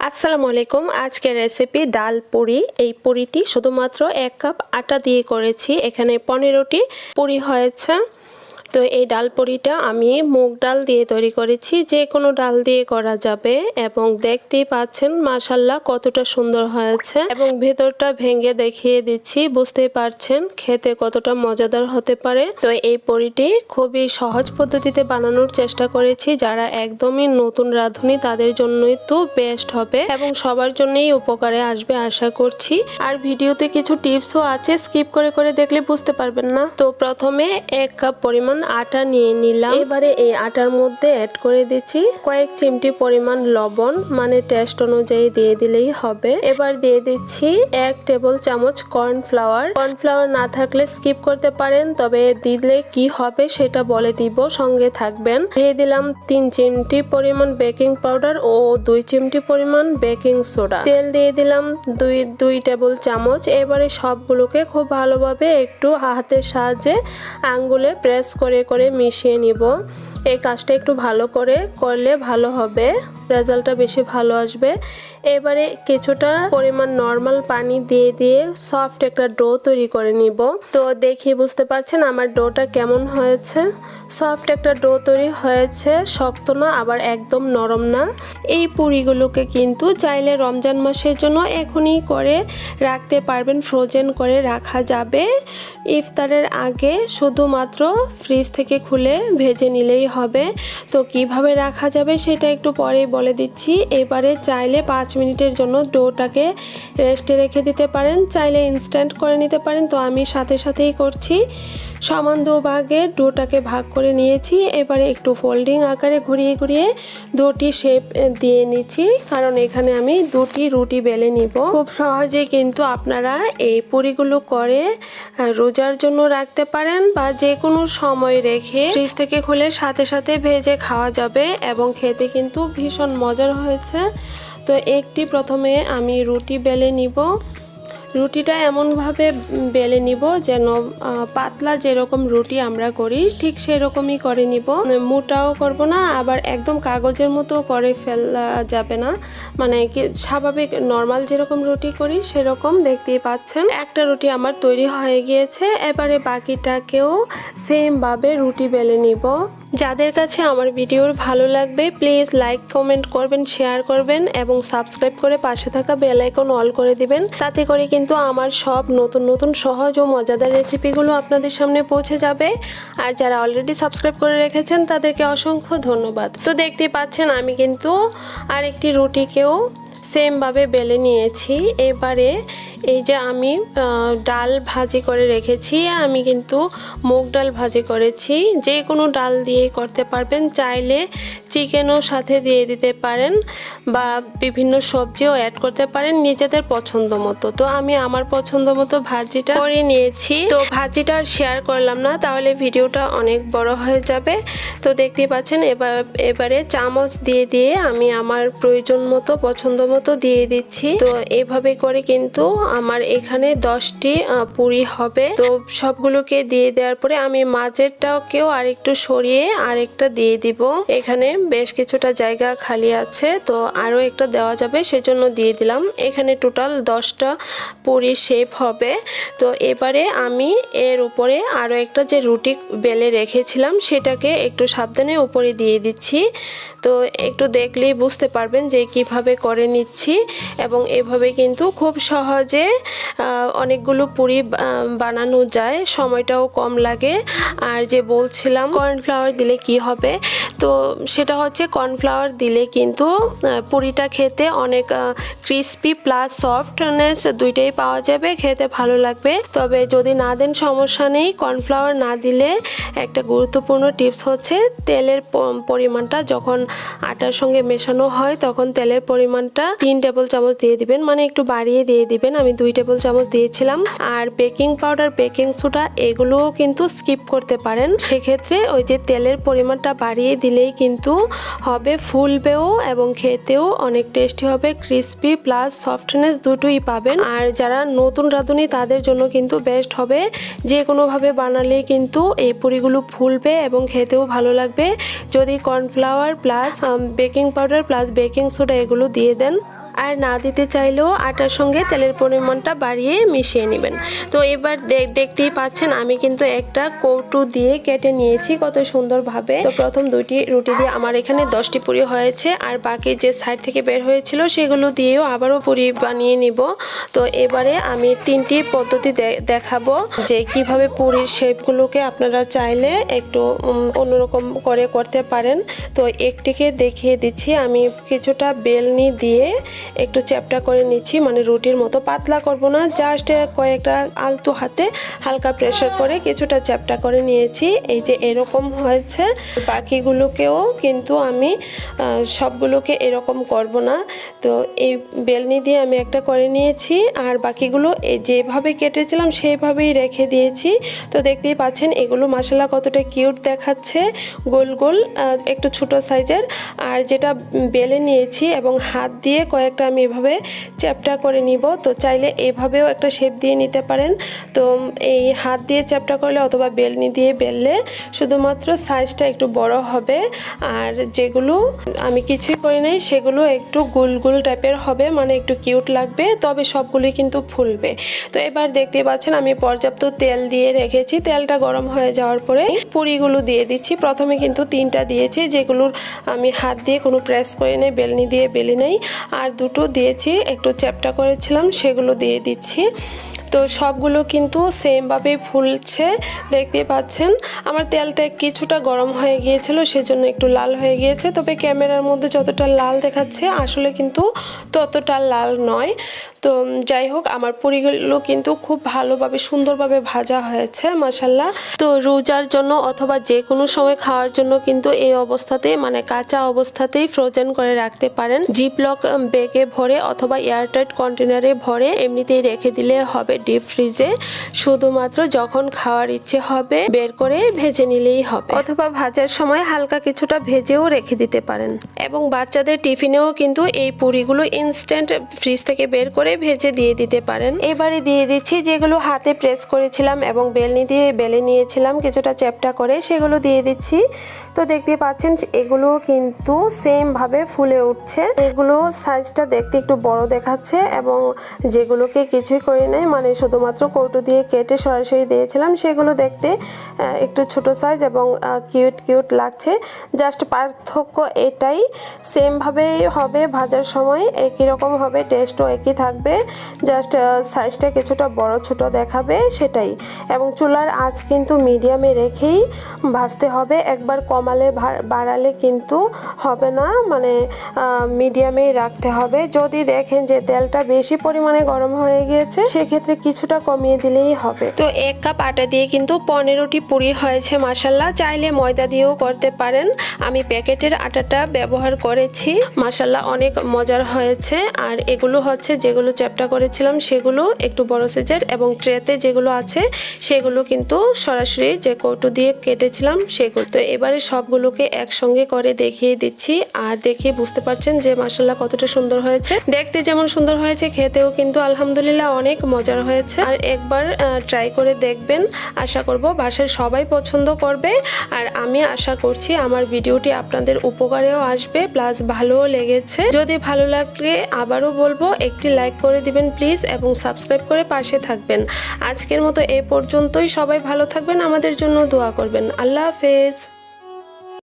আসসালামু আলাইকুম আজকের রেসিপি ডাল পুরি। এই পুরিটি শুধুমাত্র এক কাপ আটা দিয়ে করেছি। এখানে পনেরোটি পুরি হয়েছে। তো এই ডাল পুরিটা আমি মুগ ডাল দিয়ে তৈরি করেছি, যে কোনো ডাল দিয়ে করা যাবে এবং দেখতেই পাচ্ছেন মাসাল্লাহ কতটা সুন্দর হয়েছে এবং ভেতরটা ভেঙে দেখিয়ে দিচ্ছি, বুঝতেই পারছেন খেতে কতটা মজাদার হতে পারে। তো এই পরিটি খুবই সহজ পদ্ধতিতে বানানোর চেষ্টা করেছি, যারা একদমই নতুন রাঁধুনি তাদের জন্যই তো বেস্ট হবে এবং সবার জন্যই উপকারে আসবে আশা করছি। আর ভিডিওতে কিছু টিপসও আছে, স্কিপ করে করে দেখলে বুঝতে পারবেন না। তো প্রথমে এক কাপ পরিমাণ আটা নিয়ে নিলাম। এবারে এই আটার মধ্যে অ্যাড করে দিচ্ছি কয়েক চিমটি পরিমাণ লবণ মানে টেস্ট অনুযায়ী দিয়ে দিলেই হবে। এবার দিয়ে দিচ্ছি এক টেবিল চামচ কর্নফ্লাওয়ার কর্নফ্লাওয়ার না থাকলে স্কিপ করতে পারেন, তবে দিলে কি হবে সেটা বলে দিব, সঙ্গে থাকবেন। দিয়ে দিলাম তিন চিমটি পরিমাণ বেকিং পাউডার ও দুই চিমটি পরিমাণ বেকিং সোডা তেল দিয়ে দিলাম দুই দুই টেবিল চামচ। এবারে সবগুলোকে খুব ভালোভাবে একটু হাতের সাহায্যে আঙ্গুলে প্রেস করে করে করে মিশিয়ে নিব। এই কাজটা একটু ভালো করে করলে ভালো হবে। রেজাল্টটা বেশি ভালো আসবে। এবারে কিছুটা পরিমাণ নর্মাল পানি দিয়ে দিয়ে সফট একটা ডো তৈরি করে নিব। তো দেখি বুঝতে পারছেন আমার ডোটা কেমন হয়েছে? সফট একটা ডো তৈরি হয়েছে, শক্ত না, আবার একদম নরম না। এই পুরিগুলোকে কিন্তু চাইলে রমজান মাসের জন্য এখনই করে রাখতে পারবেন ফ্রোজেন করে রাখা যাবে। ইফতারের আগে শুধুমাত্র ফ্রিজ থেকে খুলে ভেজে নিলেই হবে। তো কীভাবে রাখা যাবে সেটা একটু পরে বলে দিচ্ছি, এবারে চাইলে পাঁচ মিনিটের জন্য ডোটাকে রেস্টে রেখে দিতে পারেন, চাইলে ইনস্ট্যান্ট করে নিতে পারেন। তো আমি সাথে সাথেই করছি। সমান দু ভাগে ডোটাকে ভাগ করে নিয়েছি। এবারে একটু ফোল্ডিং আকারে ঘুরিয়ে ঘুরিয়ে দুটি শেপ দিয়ে নিচ্ছি, কারণ এখানে আমি দুটি রুটি বেলে নিব। খুব সহজে কিন্তু আপনারা এই পুরিগুলো করে রোজার জন্য রাখতে পারেন বা যে কোনো সময় রেখে ফ্রিজ থেকে খুলে সাথে সাথে ভেজে খাওয়া যাবে এবং খেতে কিন্তু ভীষণ মজার হয়েছে। তো একটি প্রথমে আমি রুটি বেলে নিব। রুটিটা এমনভাবে বেলে নিব যেন পাতলা যেরকম রুটি আমরা করি, ঠিক সেরকমই করে নিব। মোটাও করব না, আবার একদম কাগজের মতো করে ফেলা যাবে না। মানে স্বাভাবিক নর্মাল যেরকম রুটি করি, সেরকম দেখতেই পাচ্ছেন। একটা রুটি আমার তৈরি হয়ে গিয়েছে, এবারে বাকিটাকেও সেমভাবে রুটি বেলে নিব। যাদের কাছে আমার ভিডিওর ভালো লাগবে প্লিজ লাইক কমেন্ট করবেন শেয়ার করবেন এবং সাবস্ক্রাইব করে পাশে থাকা বেল আইকন অল করে দিবেন। তাতে করে কিন্তু আমার সব নতুন নতুন সহজ ও মজাদার রেসিপিগুলো আপনাদের সামনে পৌঁছে যাবে। আর যারা অলরেডি সাবস্ক্রাইব করে রেখেছেন, তাদেরকে অসংখ্য ধন্যবাদ। তো দেখতে পাচ্ছেন, আমি কিন্তু আরেকটি রুটিকেও সেমভাবে বেলে নিয়েছি। এবারে এই যে আমি ডাল ভাজি করে রেখেছি আমি কিন্তু মুগ ডাল ভাজি করেছি। যে কোনো ডাল দিয়ে করতে পারবেন, চাইলে চিকেনও সাথে দিয়ে দিতে পারেন বা বিভিন্ন সবজিও অ্যাড করতে পারেন নিজেদের পছন্দ মতো। তো আমি আমার পছন্দ মতো ভাজিটা করে নিয়েছি। তো ভাজিটা আর শেয়ার করলাম না, তাহলে ভিডিওটা অনেক বড় হয়ে যাবে। তো দেখতেই পাচ্ছেন, এবার, এবারে চামচ দিয়ে দিয়ে আমি আমার প্রয়োজন মতো, পছন্দ মতো দিয়ে দিচ্ছি। তো এভাবে করে কিন্তু আমার এখানে দশটি পুরি হবে। তো সবগুলোকে দিয়ে দেওয়ার পরে আমি মাঝেরটাকেও আরেকটু সরিয়ে আরেকটা দিয়ে দিব। এখানে বেশ কিছুটা জায়গা খালি আছে, তো আরও একটা দেওয়া যাবে, সেজন্য দিয়ে দিলাম। এখানে টোটাল দশটা পুরি শেপ হবে। তো এবারে আমি এর উপরে আরও একটা যে রুটি বেলে রেখেছিলাম, সেটাকে একটু সাবধানে উপরে দিয়ে দিচ্ছি। তো একটু দেখলেই বুঝতে পারবেন যে কীভাবে করে নিচ্ছি, এবং এভাবে কিন্তু খুব সহজে অনেকগুলো পুরি বানানো যায়, সময়টাও কম লাগে। আর যে বলছিলাম, কর্নফ্লাওয়ার দিলে কি হবে? তো সেটা হচ্ছে কর্নফ্লাওয়ার দিলে কিন্তু পুরিটা খেতে অনেক ক্রিস্পি প্লাস সফটনেস দুইটাই পাওয়া যাবে, খেতে ভালো লাগবে। তবে যদি না দেন সমস্যা নেই, কর্নফ্লাওয়ার না দিলে একটা গুরুত্বপূর্ণ টিপস হচ্ছে তেলের পরিমাণটা যখন আটার সঙ্গে মেশানো হয়, তখন তেলের পরিমাণটা তিন টেবিল চামচ দিয়ে দিবেন মানে একটু বাড়িয়ে দিয়ে দিবেন। আমি দুই টেবিল চামচ দিয়েছিলাম। আর বেকিং পাউডার, বেকিং সোডা এগুলোও কিন্তু স্কিপ করতে পারেন। সেক্ষেত্রে ওই যে তেলের পরিমাণটা বাড়িয়ে দিলেই কিন্তু হবে, ফুলবেও এবং খেতেও অনেক টেস্টি হবে, ক্রিস্পি প্লাস সফটনেস দুটোই পাবেন। আর যারা নতুন রাঁধুনি, তাদের জন্য কিন্তু বেস্ট হবে। যে কোনোভাবে বানালেই কিন্তু এই পুরিগুলো ফুলবে এবং খেতেও ভালো লাগবে। যদি cornflour plus baking powder plus baking soda এগুলো দিয়ে দেন। আর না দিতে চাইলেও আটার সঙ্গে তেলের পরিমাণটা বাড়িয়ে মিশিয়ে নেবেন। তো এবার দেখতেই পাচ্ছেন, আমি কিন্তু একটা কৌটু দিয়ে কেটে নিয়েছি কত সুন্দরভাবে। তো প্রথম দুইটি রুটি দিয়ে আমার এখানে দশটি পুরি হয়েছে, আর বাকি যে সাইড থেকে বের হয়েছিল সেগুলো দিয়েও আবারও পুরি বানিয়ে নিব। তো এবারে আমি তিনটি পদ্ধতি দেখাবো যে কীভাবে পুরীর শেপগুলোকে আপনারা চাইলে একটু অন্যরকম করে করতে পারেন। তো একটিকে দেখিয়ে দিচ্ছি, আমি কিছুটা বেলনি দিয়ে একটু চ্যাপটা করে নিচ্ছি মানে রুটির মতো পাতলা করব না জাস্ট কয়েকটা আলতু হাতে হালকা প্রেসার করে কিছুটা চ্যাপটা করে নিয়েছি। এই যে এরকম হয়েছে, বাকিগুলোকেও কিন্তু আমি সবগুলোকে এরকম করব না। তো এই বেলনি দিয়ে আমি একটা করে নিয়েছি, আর বাকিগুলো যেভাবে কেটেছিলাম সেইভাবেই রেখে দিয়েছি। তো দেখতেই পাচ্ছেন, এগুলো মশলা কতটা কিউট দেখাচ্ছে, গোল গোল একটু ছোট সাইজের আর যেটা বেলে নিয়েছি এবং হাত দিয়ে কয়েকটা আমি এভাবে চ্যাপটা করে নিব। তো চাইলে এভাবেও একটা শেপ দিয়ে নিতে পারেন। তো এই হাত দিয়ে চ্যাপটা করলে অথবা বেলনি দিয়ে বেললে শুধুমাত্র সাইজটা একটু বড় হবে। আর যেগুলো আমি কিছুই করি নাই, সেগুলো একটু গোল গোল টাইপের হবে মানে একটু কিউট লাগবে, তবে সবগুলোই কিন্তু ফুলবে। তো এবার দেখতে পাচ্ছেন, আমি পর্যাপ্ত তেল দিয়ে রেখেছি। তেলটা গরম হয়ে যাওয়ার পরে পুরিগুলো দিয়ে দিচ্ছি। প্রথমে কিন্তু তিনটা দিয়েছি, যেগুলোর আমি হাত দিয়ে কোনো প্রেস করে নেই, বেলনি দিয়ে বেলি নেই। আর দুটো দিয়েছি একটু চ্যাপটা করেছিলাম সেগুলো দিয়ে দিচ্ছি। তো সবগুলো কিন্তু সেমভাবে ফুলছে, দেখতে পাচ্ছেন। আমার তেলটা কিছুটা গরম হয়ে গিয়েছিল, সেজন্য একটু লাল হয়ে গিয়েছে। তবে ক্যামেরার মধ্যে যতটা লাল দেখাচ্ছে, আসলে কিন্তু ততটা লাল নয়। তো যাই হোক, আমার পুরিগুলো কিন্তু খুব ভালোভাবে, সুন্দরভাবে ভাজা হয়েছে মাসাল্লাহ তো রোজার জন্য অথবা যে কোনো সময় খাওয়ার জন্য কিন্তু এই অবস্থাতে মানে কাঁচা অবস্থাতেই ফ্রোজেন করে রাখতে পারেন। জিপলক ব্যাগে ভরে অথবা এয়ারটাইট কন্টেনারে ভরে এমনিতেই রেখে দিলে হবে। ডিপ ফ্রিজে শুধুমাত্র যখন খাওয়ার ইচ্ছে হবে বের করে ভেজে নিলেই হবে। অথবা ভাজার সময় হালকা কিছুটা ভেজেও রেখে দিতে পারেন। এবং বাচ্চাদের টিফিনেও কিন্তু এই পুরিগুলো ইনস্ট্যান্ট ফ্রিজ থেকে বের করে ভেজে দিয়ে দিতে পারেন। এবারে দিয়ে দিচ্ছি যেগুলো হাতে প্রেস করেছিলাম এবং বেলনি দিয়ে বেলে নিয়েছিলাম, কিছুটা চ্যাপটা করে সেগুলো দিয়ে দিচ্ছি। তো দেখতে পাচ্ছেন এগুলো কিন্তু সেম ভাবে ফুলে উঠছে। এগুলো সাইজটা দেখতে একটু বড় দেখাচ্ছে এবং যেগুলোকে কিছুই করে নেই মানে শুধুমাত্র কৌটো দিয়ে কেটে সরাসরি দিয়েছিলাম। সেগুলো দেখতে একটু ছোট সাইজ এবং কিউট কিউট লাগছে। জাস্ট পার্থক্য এটাই সেমভাবে হবে, ভাজার সময় একই রকম হবে টেস্টও একই থাকবে। জাস্ট সাইজটা কিছুটা বড়, ছোট দেখাবে সেটাই। এবং চুলার আঁচ কিন্তু মিডিয়ামে রেখেই ভাজতে হবে। একবার কমালে বাড়ালে কিন্তু হবে না। মানে মিডিয়ামেই রাখতে হবে। যদি দেখেন যে তেলটা বেশি পরিমাণে গরম হয়ে গিয়েছে, সেক্ষেত্রে কিছুটা কমিয়ে দিলেই হবে। তো এক কাপ আটা দিয়ে কিন্তু পনেরোটি পুরি হয়েছে মাসাল্লাহ চাইলে ময়দা দিয়েও করতে পারেন। আমি প্যাকেটের আটাটা ব্যবহার করেছি। মাসাল্লাহ অনেক মজার হয়েছে। আর এগুলো হচ্ছে যেগুলো চ্যাপটা করেছিলাম, সেগুলো একটু বড় সাইজের এবং ট্রেতে যেগুলো আছে, সেগুলো কিন্তু সরাসরি যে কৌটো দিয়ে কেটেছিলাম, সেগুলো। তো এবারে সবগুলোকে একসঙ্গে করে দেখিয়ে দিচ্ছি। আর দেখিয়ে বুঝতে পারছেন যে মাসাল্লাহ কতটা সুন্দর হয়েছে। দেখতে যেমন সুন্দর হয়েছে, খেতেও কিন্তু আলহামদুলিল্লাহ অনেক মজার হয়েছে। আর একবার ট্রাই করে দেখবেন। আশা করব বাসায় সবাই পছন্দ করবে। আর আমি আশা করছি আমার ভিডিওটি আপনাদের উপকারেও আসবে প্লাস ভালোও লেগেছে। যদি ভালো লাগলে আবারও বলব, একটি লাইক করে দিবেন প্লিজ এবং সাবস্ক্রাইব করে পাশে থাকবেন। আজকের মতো এ পর্যন্তই। সবাই ভালো থাকবেন, আমাদের জন্য দোয়া করবেন। আল্লাহ হাফেজ।